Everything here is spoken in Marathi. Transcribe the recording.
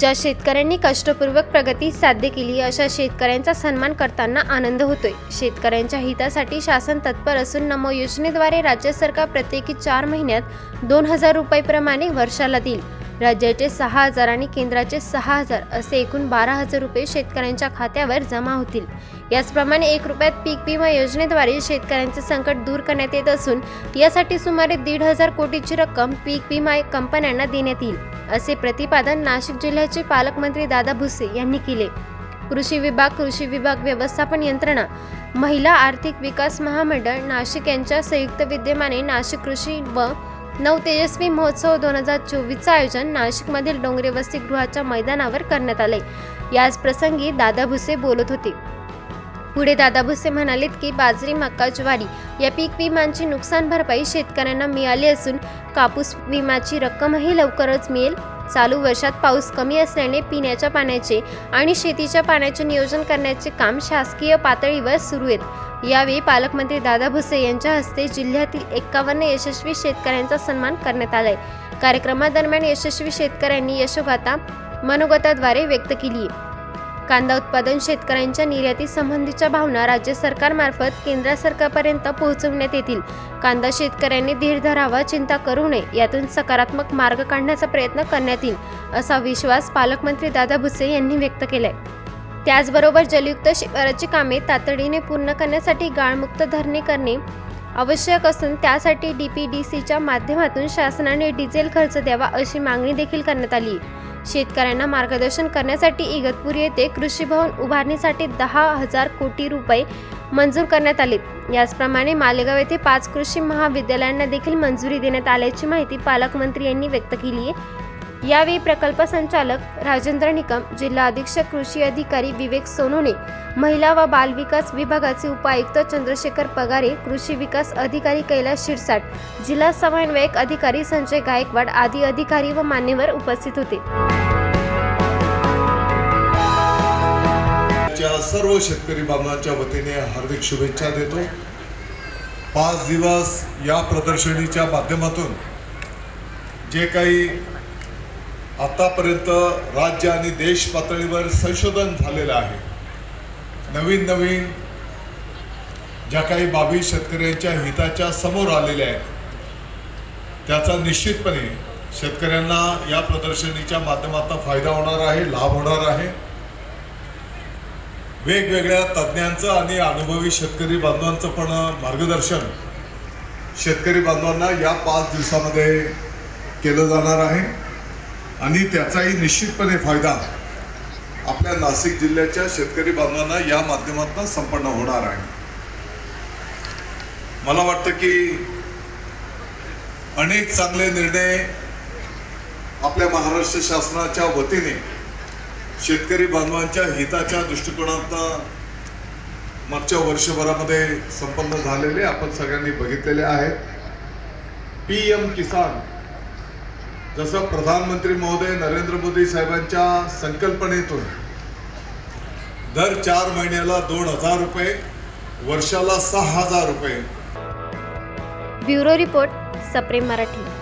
ज्या शेतकऱ्यांनी कष्टपूर्वक प्रगती साध्य केली अशा शेतकऱ्यांचा सन्मान करताना आनंद होतोय. शेतकऱ्यांच्या हितासाठी शासन तत्पर असून नमो योजनेद्वारे राज्य सरकार प्रत्येकी चार महिन्यात दोन हजार रुपयेप्रमाणे वर्षाला देईल. राज्याचे सहा हजार आणि केंद्राचे सहा हजार असे एकूण बारा हजार रुपये शेतकऱ्यांच्या खात्यावर जमा होतील. याचप्रमाणे एक रुपयात पीक विमा योजनेद्वारे शेतकऱ्यांचे संकट दूर करण्यात येत असून यासाठी सुमारे दीड हजार कोटीची रक्कम पीक विमा कंपन्यांना देण्यात येईल. असे प्रतिपादन नाशिक जिल्ह्याचे पालकमंत्री दादा भुसे यांनी केले. कृषी विभाग कृषी विभाग व्यवस्थापन यंत्रणा महिला आर्थिक विकास महामंडळ नाशिक यांच्या संयुक्त विद्यमाने नाशिक कृषी व नऊ तेजस्वी महोत्सव दोन हजार चोवीसचं आयोजन नाशिकमधील डोंगरे वसतिगृहाच्या मैदानावर करण्यात आले. याच प्रसंगी दादा भुसे बोलत होते. पुढे दादा भुसे म्हणालेत की बाजरी मका ज्वारी या पीक विमांची नुकसान भरपाई शेतकऱ्यांना मिळाली असून कापूस विमाची रक्कमही लवकरच मिळेल. चालू वर्षात पाऊस कमी असल्याने पिण्याच्या पाण्याचे आणि शेतीच्या पाण्याचे नियोजन करण्याचे काम शासकीय पातळीवर सुरू आहेत. यावेळी पालकमंत्री दादा भुसे यांच्या हस्ते जिल्ह्यातील एक्कावन्न यशस्वी शेतकऱ्यांचा सन्मान करण्यात आलाय. कार्यक्रमादरम्यान यशस्वी शेतकऱ्यांनी यशोगाथा मनोगताद्वारे व्यक्त केली कांदा उत्पादन शेतकऱ्यांच्या निर्याती संबंधीच्या भावना राज्य सरकारमार्फत केंद्र सरकारपर्यंत पोहोचवण्यात येतील. कांदा शेतकऱ्यांनी धीर धरावा चिंता करू नये यातून सकारात्मक मार्ग काढण्याचा प्रयत्न करण्यात येईल असा विश्वास पालकमंत्री दादा भुसे यांनी व्यक्त केलाय. त्याचबरोबर जलयुक्त शिवाराची कामे तातडीने पूर्ण करण्यासाठी गाळमुक्त धरणे करणे आवश्यक असून त्यासाठी डी पी डी सीच्या माध्यमातून शासनाने डिझेल खर्च द्यावा अशी मागणी देखील करण्यात आली. शेतकऱ्यांना मार्गदर्शन करण्यासाठी इगतपुरी येथे कृषी भवन उभारणीसाठी दहा हजार कोटी रुपये मंजूर करण्यात आले. याचप्रमाणे मालेगाव येथे पाच कृषी महाविद्यालयांना देखील मंजुरी देण्यात आल्याची माहिती पालकमंत्री यांनी व्यक्त केली आहे. यावेळी प्रकल्प संचालक राजेंद्र निकम जिल्हा अधीक्षक कृषी अधिकारी विवेक सोनोने महिला व बालविकास विभागाचे उपायुक्त चंद्रशेखर पगारे कृषी विकास अधिकारी कैलास शिरसाट जिल्हा समन्वयक अधिकारी संजय गायकवाड आदी अधिकारी व मान्यवर उपस्थित होते. सर्व शेतकरी बांधवांच्या वतीने हार्दिक शुभेच्छा देतो. पाच दिवस या प्रदर्शनीच्या माध्यमातून जे काही आतापर्यंत राज्य आणि देश पातळीवर संशोधन झालेलं आहे नवीन नवीन ज्या काही बाबी शेतकऱ्यांच्या हिताच्या समोर आलेल्या आहेत त्याचा निश्चितपणे शेतकऱ्यांना या प्रदर्शनीच्या माध्यमातून फायदा होणार आहे लाभ होणार आहे. वेगवेगळ्या तज्ज्ञांचं आणि अनुभवी शेतकरी बांधवांचं पण मार्गदर्शन शेतकरी बांधवांना या पाच दिवसामध्ये केलं जाणार आहे. आणि त्याचाही निश्चितपणे फायदा आपल्या नाशिक जिल्ह्याच्या शेतकरी बांधवांना या माध्यमातून संपन्न होणार आहे. मला वाटतं की अनेक चांगले निर्णय आपल्या महाराष्ट्र शासनाच्या वतीने शेतकरी बांधवांच्या हिताच्या दृष्टिकोनातनं मागच्या वर्षभरामध्ये संपन्न झालेले आपण सगळ्यांनी बघितलेले आहेत. पी एम किसान जसं प्रधानमंत्री महोदय नरेंद्र मोदी साहेबांच्या संकल्पनेतून दर चार महिन्याला दोन हजार रुपये वर्षाला सहा हजार रुपये. ब्युरो रिपोर्ट सप्रेम मराठी.